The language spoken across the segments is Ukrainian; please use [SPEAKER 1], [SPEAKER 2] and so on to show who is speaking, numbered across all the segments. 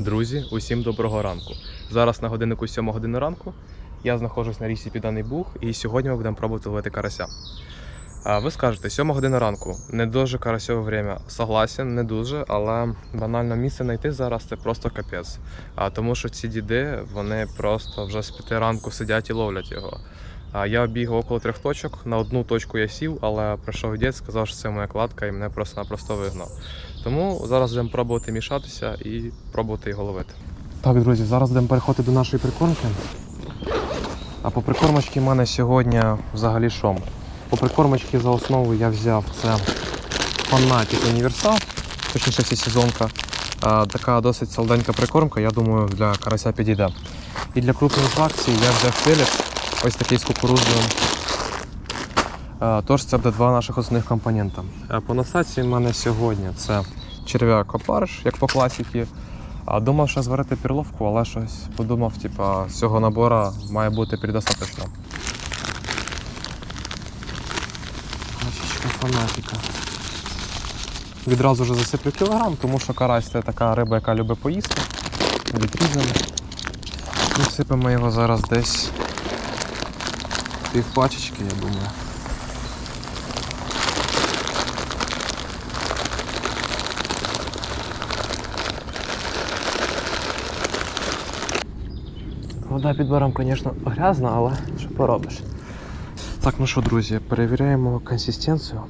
[SPEAKER 1] Друзі, усім доброго ранку. Зараз на годиннику 7 години ранку. Я знаходжусь на річці Підданий Буг, і сьогодні ми будемо пробувати ловити карася. А ви скажете, 7 година ранку, не дуже карасьове время. Согласен, не дуже, але банально місце знайти зараз це просто капець. А тому що ці діди вони просто вже з 5 ранку сидять і ловлять його. А я бігав около трьох точок. На одну точку я сів, але прийшов дід, сказав, що це моя кладка, і мене просто-напросто вигнав. Тому зараз будемо пробувати мішатися і пробувати його ловити. Так, друзі, зараз будемо переходити до нашої прикормки. А по прикормочці в мене сьогодні взагалі шом. По прикормочці за основу я взяв це Фанатік Універсал, точніше це сезонка. Така досить солоденька прикормка, я думаю, для карася підійде. І для крупної фракції я взяв Фелікс, ось такий з кукурузним. А, Тож це буде два наших основних компонента. По насадці в мене сьогодні це черв'як опариш, як по класіки. Думав, що зварити перловку, але щось подумав, типа, цього набору має бути предостаточно. Кашечка фанатика. Відразу вже засиплю кілограм, тому що карась це така риба, яка любить поїсти. Відрізаний. І сипемо його зараз десь пів пачечки, я думаю. Вода під баром, звісно, грязна, але що поробиш. Так, ну що, друзі, перевіряємо консистенцію.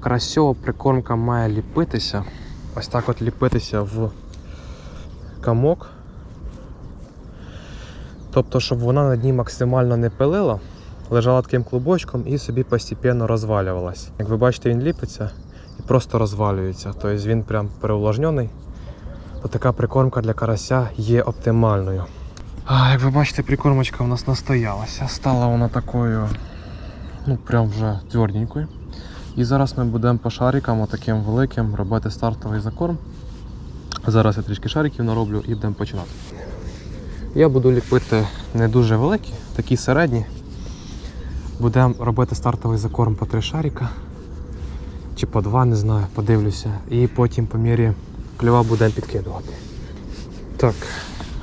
[SPEAKER 1] Карасьова прикормка має ліпитися. Ось так от ліпитися в камок. Тобто, щоб вона на дні максимально не пилила, лежала таким клубочком і собі постійно розвалювалась. Як ви бачите, він ліпиться і просто розвалюється. Тобто він прям переувлажнений. То така прикормка для карася є оптимальною. А, як ви бачите, прикормочка у нас настоялася. Стала вона такою, ну прям вже тверденькою. І зараз ми будемо по шарикам, отаким великим, робити стартовий закорм. Зараз я трішки шариків нароблю і будемо починати. Я буду ліпити не дуже великі, такі середні. Будемо робити стартовий закорм по три шарика. Чи по два, не знаю, подивлюся. І потім по мірі кльова будемо підкидувати. Так,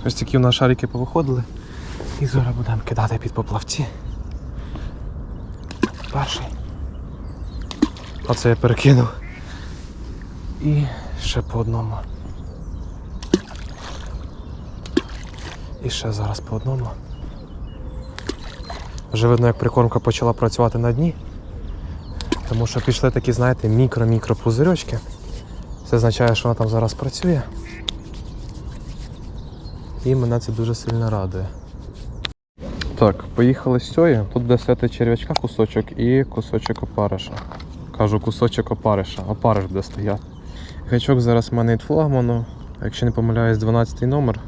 [SPEAKER 1] ось такі у нас шарики повиходили. І зараз будемо кидати під поплавці. Перший. Оце я перекинув. І ще по одному. І ще зараз по одному. Вже видно, як прикормка почала працювати на дні. Тому що пішли такі, знаєте, мікро-мікро пузирьочки. Це означає, що вона там зараз працює. І мене це дуже сильно радує. Так, поїхали з цієї. Тут буде стояти черв'ячка кусочок і кусочок опариша. Кажу кусочок опариша, опариш буде стояти. Гачок зараз в мене від флагману, якщо не помиляюсь, 12 номер.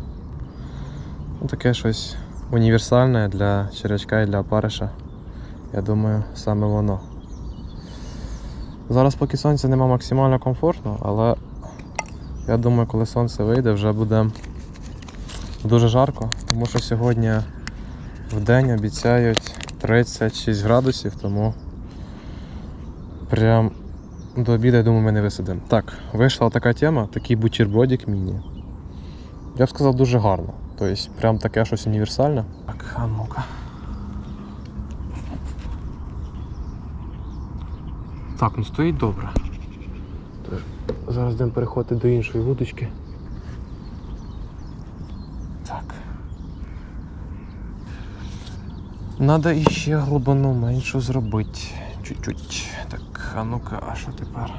[SPEAKER 1] Ну, таке щось універсальне для черв'ячка і для опариша. Я думаю, саме воно. Зараз поки сонця нема максимально комфортно, але я думаю, коли сонце вийде, вже буде дуже жарко, тому що сьогодні в день обіцяють 36 градусів, тому прям до обіду, я думаю, ми не висидимо. Так, вийшла така тема, такий бутербродик міні. Я б сказав, дуже гарно. Тобто, прям таке щось універсальне. Так, а ну-ка. Так, ну стоїть добре. Зараз будемо переходити до іншої вудочки. Так. Надо іще глибину меншу зробити. Чуть-чуть. Так, а ну-ка, а що тепер?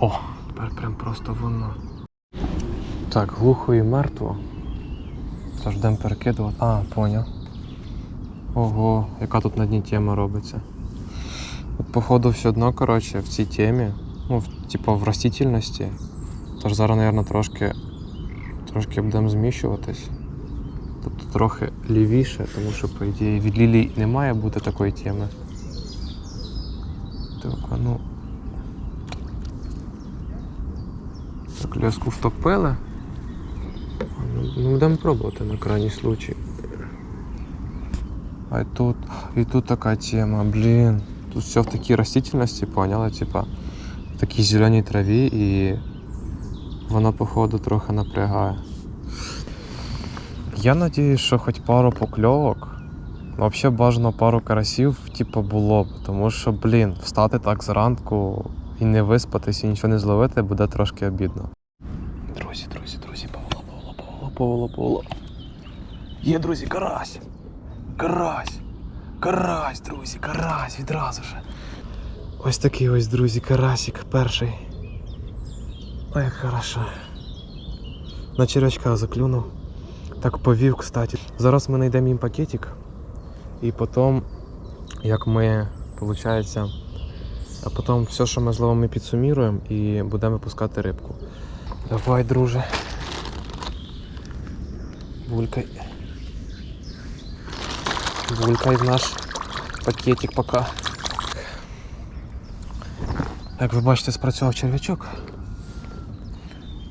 [SPEAKER 1] О, тепер прям просто воно. Так, глухо і мертво. Тож будемо перекидувати. А, поняв. Ого, яка тут на дні тема робиться. От, походу, все одно, коротше, в цій темі, ну, в, типу, в растительності. Тож зараз, мабуть, трошки, трошки будемо зміщуватись. Тобто трохи лівіше, тому що, по ідеї, від лілій не має бути такої теми. Так, а ну. Так, ляску втопили. Ну, ну, будемо пробувати на крайній случай. А тут, и тут такая тема, блин. Тут все в такій растительності, поняла, типа. в такій зеленій траві і воно, походу, трохи напрягає. Я надіюсь, що хоч пару покльовок. Взагалі бажано пару карасів, типу, було б. Тому що, блін, встати так зранку і не виспатись, і нічого не зловити, буде трошки обідно. Друзі, друзі, друзі, Павло, Павло, Павло, Павло, Павло. Є, друзі, карась. Карась. Карась, друзі, карась відразу же. Ось такий ось, друзі, карасик перший. Ой, як хорошо. На червячка заклюнув. Так повів, кстати. Зараз ми знайдемо їм пакетик. І потім, як ми, виходить, а потім все, що ми зловимо, підсуміруємо і будемо випускати рибку. Давай, друже. Булькай. Булькай в наш пакетик пока. Як ви бачите, спрацював черв'ячок.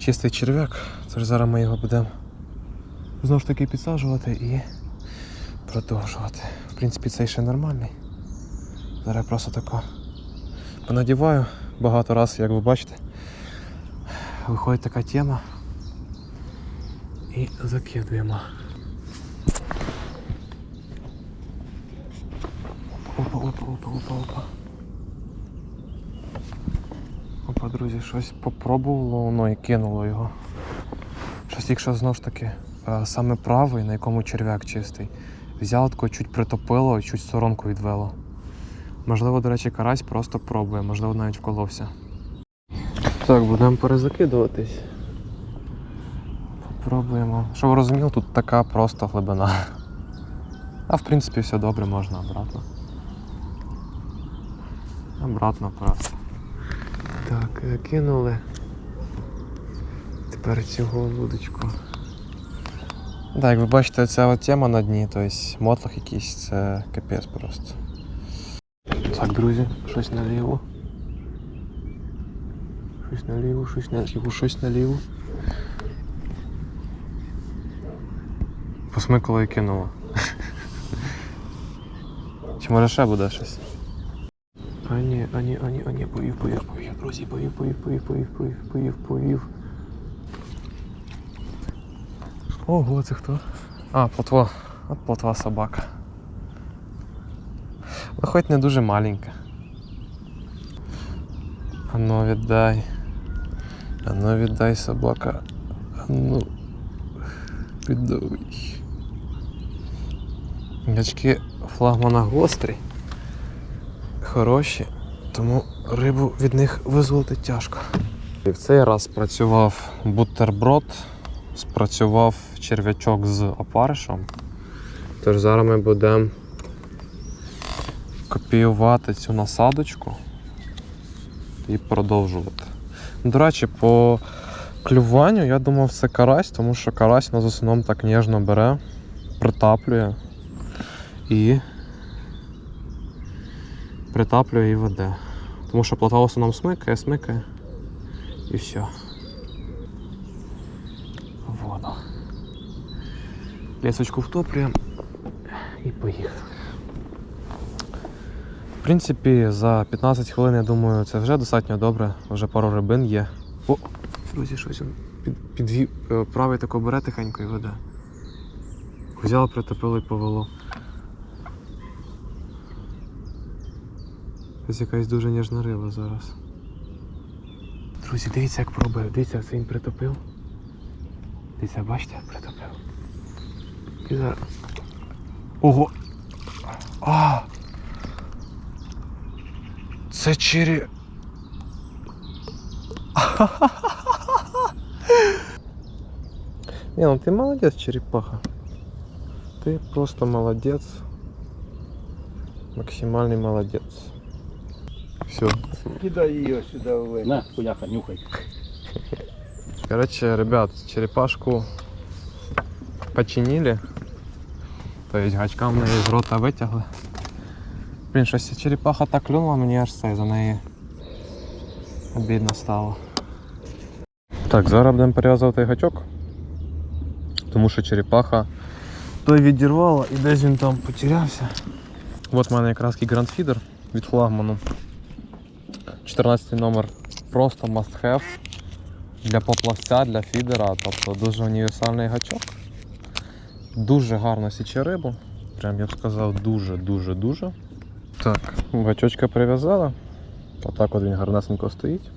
[SPEAKER 1] Чистий черв'як. Тож зараз ми його будемо знову ж таки підсаджувати і продовжувати. В принципі, цей ще нормальний. Зараз я просто тако понадіваю багато разів, як ви бачите. Виходить така тема. І закидуємо. Опа, опа, опа, опа, опа. Опа, друзі, щось попробувало воно і кинуло його. Щось, якщо знову ж таки, е, саме правий, на якому черв'як чистий, взяло тако, чуть притопило і чуть сторонку відвело. Можливо, до речі, карась просто пробує, можливо, навіть вколовся. Так, будемо перезакидуватись. Попробуємо. Щоб ви розуміли, тут така просто глибина. А в принципі все добре, можна обратно. Обратно просто. Так, е, кинули. Тепер цього вудочку. Так, як ви бачите, ця от тема на дні, тобто мотлох якийсь, це капець просто. Так, друзі, щось наліво. Щось наліво, щось наліво, щось наліво. Посмикало і кинуло. Чи може ще буде щось? А ні, а ні, а ні, а ні, повів, повів, повів, друзі, повів, повів, повів, повів, повів, повів, повів. Ого, це хто? А, плотва. От плотва собака. Ну, хоч не дуже маленька. А ну віддай. А ну віддай собака. А ну. Віддай. Гачки флагмана гострі. Хороші, тому рибу від них визволити тяжко. І в цей раз спрацював бутерброд, спрацював черв'ячок з опаришем. Тож зараз ми будемо копіювати цю насадочку і продовжувати. До речі, по клюванню я думав це карась, тому що карась нас основному так ніжно бере, притаплює і притаплює і веде. Тому що плота в основному смикає, смикає і все. Воду. Лісочку втоплюємо і поїхали. В принципі, за 15 хвилин, я думаю, це вже достатньо добре. Вже пару рибин є. О! Друзі, щось він під, підвів. е, Правий тако бере тихенько і веде. Взяло, притопило і повело. Ось якась дуже ніжна риба зараз. Друзі, дивіться, як пробив. Дивіться, як це він притопив. Дивіться, бачите, як притопив. І зараз. Ого! А! Це чирі. Не, ну ты молодец, черепаха. Ты просто молодец. Максимальный молодец. Все.
[SPEAKER 2] Кидай ее сюда в
[SPEAKER 3] На, хуяха, нюхай.
[SPEAKER 1] Короче, ребят, черепашку починили. То есть гачка в неї з рота витягли. Блін, щось черепаха так клюнула, мені аж це за неї обідно стало. Так, зараз будемо перев'язувати гачок. Тому що черепаха той відірвала і десь він там потерявся. От в мене якраз такий грандфідер від флагману. 14 номер просто must have для поплавця, для фідера, тобто дуже універсальний гачок. Дуже гарно січе рибу. Прям я б сказав, дуже-дуже-дуже. Так, гачочка прив'язала. Отак от він гарнесенько стоїть.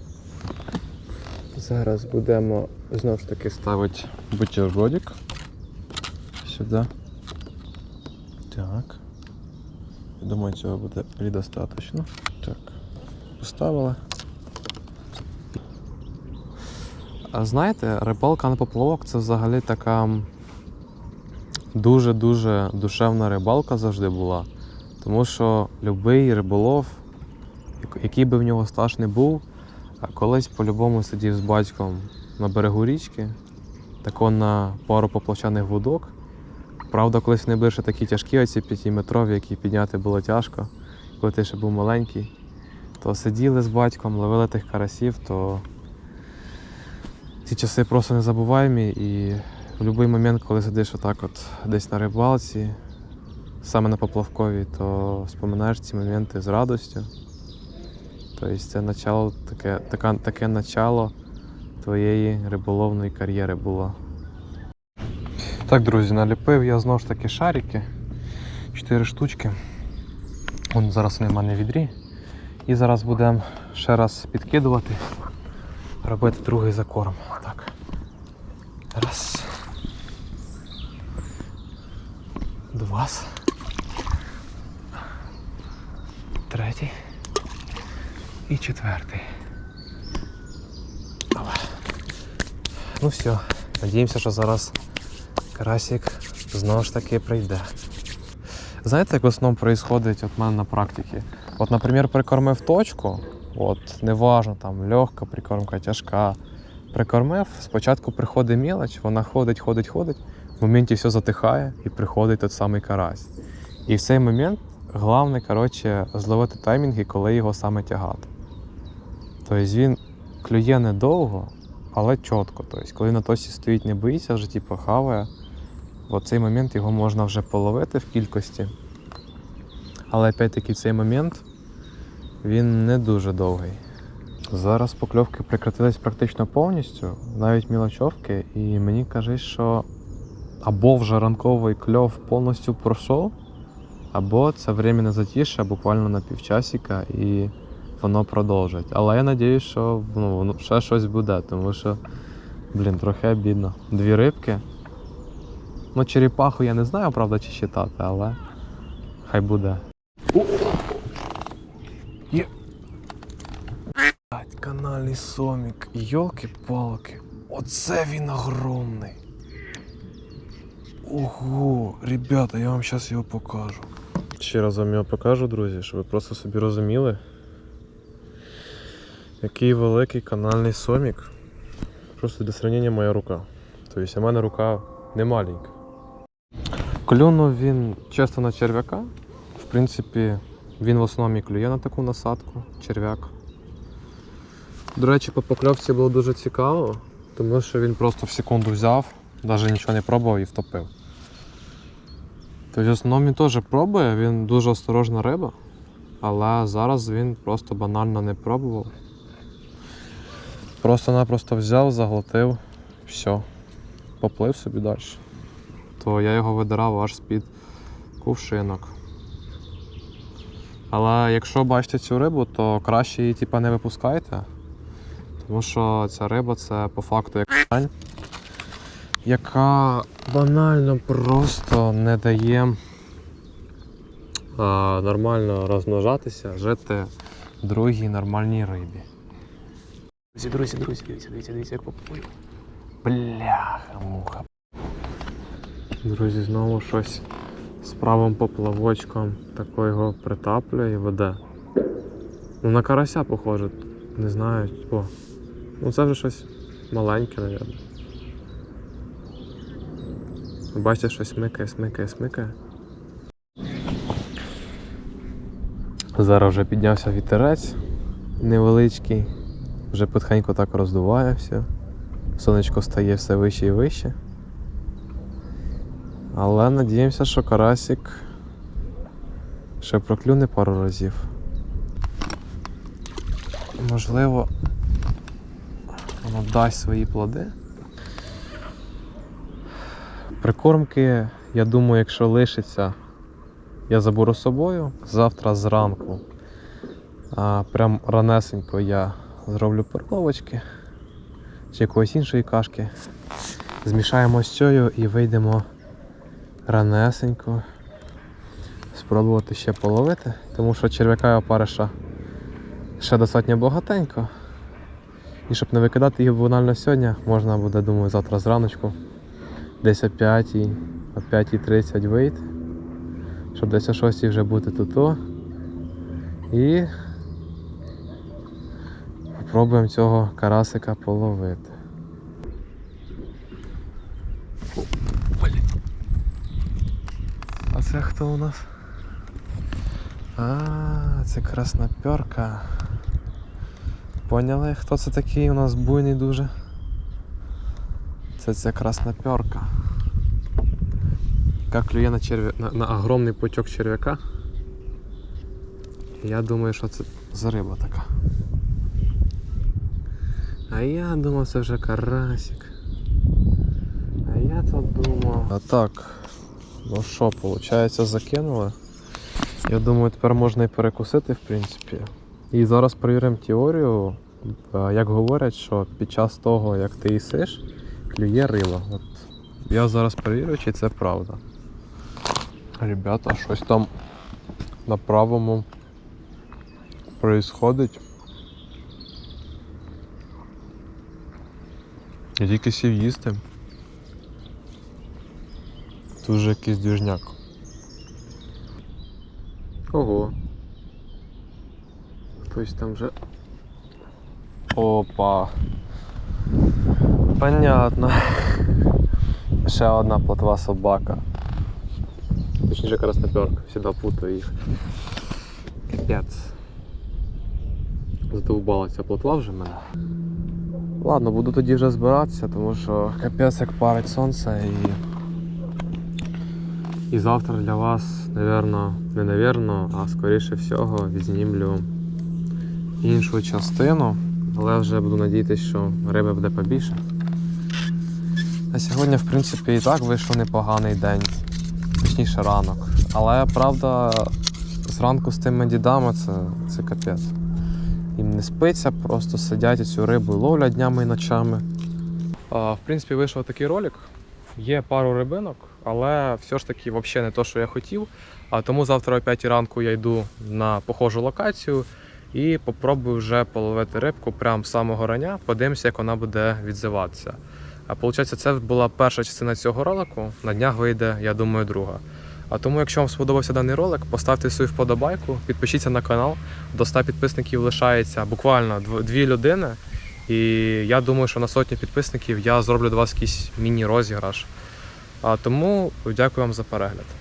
[SPEAKER 1] Зараз будемо знову ж таки ставити бутербродик сюди. Так. Думаю, цього буде предостаточно. Поставили. Знаєте, рибалка на поплавок це взагалі така дуже-дуже душевна рибалка завжди була. Тому що будь-який риболов, який би в нього стаж не був, колись по-любому сидів з батьком на берегу річки, тако на пару поплавчаних вудок. Правда, колись були ще такі тяжкі, оці п'ятиметрові, які підняти було тяжко, коли ти ще був маленький. То сиділи з батьком, ловили тих карасів, то ці часи просто незабуваємі і в будь-який момент, коли сидиш отак от десь на рибалці, саме на поплавковій, то споминаєш ці моменти з радістю. Тобто це начало, таке, така, таке начало твоєї риболовної кар'єри було. Так, друзі, наліпив я знову ж таки шарики. Чотири штучки. Вон зараз вони в мене відрі. І зараз будемо ще раз підкидувати, робити другий закорм. Так. Раз. Два. Третій. І четвертий. Ну все. Надіємося, що зараз карасик знову ж таки прийде. Знаєте, як в основному відбувається от мене на практиці? От, наприклад, прикормив точку, от, неважно, там легка прикормка, тяжка. Прикормив, спочатку приходить мелоч, вона ходить, ходить, ходить, в моменті все затихає і приходить той самий карась. І в цей момент головне, коротше, зловити таймінги, коли його саме тягати. Тобто він клює недовго, але чітко. Тобто, коли на тосі стоїть, не боїться, вже типу, хаває, в цей момент його можна вже половити в кількості. Але опять-таки в цей момент він не дуже довгий. Зараз покльовки прекратились практично повністю, навіть мілочовки, і мені каже, що або вже ранковий кльов повністю пройшов, або це временне затіше буквально на півчасика і воно продовжить. Але я сподіваюся, що ну, ще щось буде, тому що, блін, трохи обідно. Дві рибки. Ну, черепаху я не знаю, правда, чи читати, але хай буде. Є. Канальний сомік. Йолки-палки. Оце він огромний. Ого, ребята, я вам зараз його покажу. Ще раз вам його покажу, друзі, щоб ви просто собі розуміли. Який великий канальний сомік. Просто для сравнення моя рука. Тобто у мене рука не маленька. Клюнув він чисто на черв'яка. В принципі, він в основному клює на таку насадку, черв'як. До речі, по покльовці було дуже цікаво, тому що він просто в секунду взяв, навіть нічого не пробував і втопив. Тобто, в основному він теж пробує, він дуже осторожна риба, але зараз він просто банально не пробував. Просто-напросто взяв, заглотив, все, поплив собі далі. То я його видирав аж з-під кувшинок. Але якщо бачите цю рибу, то краще її типа, не випускайте. Тому що ця риба це по факту як яка банально просто не дає а, нормально розмножатися, жити другій нормальній рибі. Друзі, друзі, друзі, дивіться, дивіться, дивіться, як поплив. Бляха, муха. Друзі, знову щось з правим поплавочком тако його притаплює і веде. Ну на карася похоже, не знаю, о. Ну це вже щось маленьке, мабуть. Бачите, щось смикає, смикає, смикає. Зараз вже піднявся вітерець невеличкий, вже потихеньку так роздуває все. Сонечко стає все вище і вище. Але надіємося, що карасик ще проклюне пару разів. Можливо, воно дасть свої плоди. Прикормки, я думаю, якщо лишиться, я заберу з собою. Завтра зранку. А, прям ранесенько я зроблю перловочки чи якоїсь іншої кашки. Змішаємо з цією і вийдемо ранесенько. Спробувати ще половити, тому що черв'яка і опариша ще достатньо багатенько. І щоб не викидати їх банально сьогодні, можна буде, думаю, завтра зраночку десь о 5, о 5.30 вийти, щоб десь о 6 вже бути тут. І спробуємо цього карасика половити. А це хто у нас? А, це красноперка. Поняли, хто це такий у нас буйний дуже? Це ця красноперка. Яка клює на, черв'я... на, на огромний пучок черв'яка. Я думаю, що це за риба така. А я думав, це вже карасик. А я то думав. А так, ну що, виходить, закинули. Я думаю, тепер можна і перекусити, в принципі. І зараз перевіримо теорію. Е, Як говорять, що під час того, як ти їсиш, клює риба. От я зараз перевірю, чи це правда. Ребята, щось там на правому происходить. Я тільки сів їсти. Тут вже якийсь двіжняк. Ого. Хтось там вже. Опа. Понятно. Ще одна плотва собака. Точніше красноперка, всегда путаю їх. Капець. Задовбала ця плотва вже мене. Ладно, буду тоді вже збиратися, тому що капець як парить сонце і. І завтра для вас, напевно, не напевно, а скоріше всього відзнімлю іншу частину, але вже буду надіятися, що риби буде побільше. А сьогодні, в принципі, і так вийшов непоганий день, точніше ранок. Але правда, зранку з тими дідами це, це капець. Їм не спиться, просто сидять і цю рибу ловлять днями і ночами. А, в принципі, вийшов такий ролик. Є пару рибинок, але все ж таки взагалі не те, що я хотів. А тому завтра о 5 ранку я йду на похожу локацію і попробую вже половити рибку прямо з самого рання. Подивимося, як вона буде відзиватися. А виходить, це була перша частина цього ролику. На днях вийде, я думаю, друга. А тому, якщо вам сподобався даний ролик, поставте свою вподобайку, підпишіться на канал. До 100 підписників лишається буквально дв- дві людини. І я думаю, що на сотню підписників я зроблю для вас якийсь міні-розіграш. А тому дякую вам за перегляд.